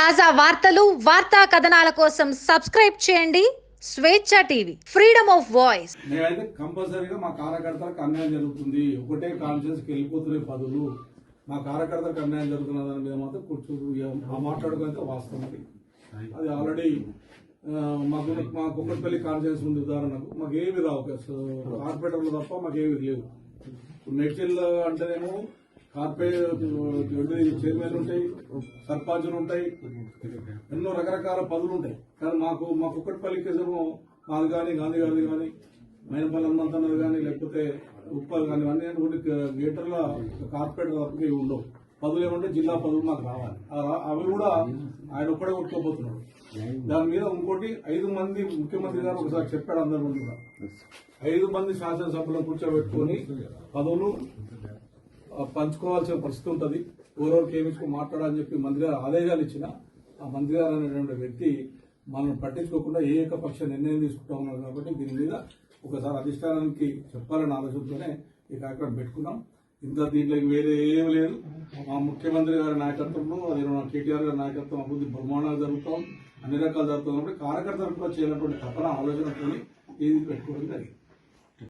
తాజా వార్తలు వార్తా కథనాల కోసం సబ్స్క్రైబ్ చేయండి. స్వేచ్ఛ టీవీ ఫ్రీడమ్ ఆఫ్ వాయిస్. నేనైతే కంపల్సరీగా మా కార్యకర్తలకు అన్యాయం జరుగుతుంది. ఒకటే కాన్షియస్కి వెళ్ళిపోతున్నాయి పదులు. మా కార్యకర్తలకు అన్యాయం జరుగుతున్న దాని మీద మాత్రం కూర్చో ఆ మాట్లాడుకుంటే వాస్తవం అది. అది ఆల్రెడీ మాకు మా కుక్కటిపల్లి కాన్షియస్ ఉంది ఉదాహరణకు. మాకు ఏమి రావు కార్పొరేటర్లు తప్ప మాకు ఏమి లేవు. ఇప్పుడు నెట్టిల్ అంటేనేమో కార్పొరేట్ చైర్మన్ ఉంటాయి సర్పంచులు ఉంటాయి ఎన్నో రకరకాల పదవులు ఉంటాయి. కానీ మాకు మా కుక్కటిపల్లి కేసేమో మాది కానీ గాంధీ గారిది కానీ మైనపల్లి హనుమంతన్నది కానీ లేకపోతే ఉప్పల్ కానీ అన్నీ కూడా గేటర్ల కార్పొరేట్ తప్పకి ఉండవు. పదవులు ఏమంటే జిల్లా పదవులు మాకు రావాలి. అవి కూడా ఆయన ఒక్కడే కొట్టుకోబోతున్నాడు దాని మీద ఇంకోటి ఐదు మంది ముఖ్యమంత్రి గారు ఒకసారి చెప్పాడు అందరి ముందు ఐదు మంది శాసనసభలో కూర్చోబెట్టుకొని పదవులు పంచుకోవాల్సిన పరిస్థితి ఉంటుంది. ఎవరెవరికి ఏమిచ్చుకో మాట్లాడాలని చెప్పి మంత్రి గారు ఆదేశాలు ఇచ్చిన ఆ మంత్రి గారు అనేటువంటి వ్యక్తి మనం పట్టించుకోకుండా ఏ ఏకపక్ష నిర్ణయం తీసుకుంటా ఉన్నారు కాబట్టి దీని మీద ఒకసారి అధిష్టానానికి చెప్పాలనే ఆలోచనతోనే ఈ కార్యక్రమం పెట్టుకున్నాం. ఇంత దీంట్లోకి వేరే ఏం లేదు. మా ముఖ్యమంత్రి గారి నాయకత్వంలో అదే కేటీఆర్ గారి నాయకత్వం అభివృద్ధి బ్రహ్మాండాలు జరుగుతాం. అన్ని రకాలు జరుగుతున్నప్పుడు కార్యకర్తలు కూడా చేయాలన్నటువంటి తపన ఆలోచనతో ఇది పెట్టుకోవడం జరిగింది.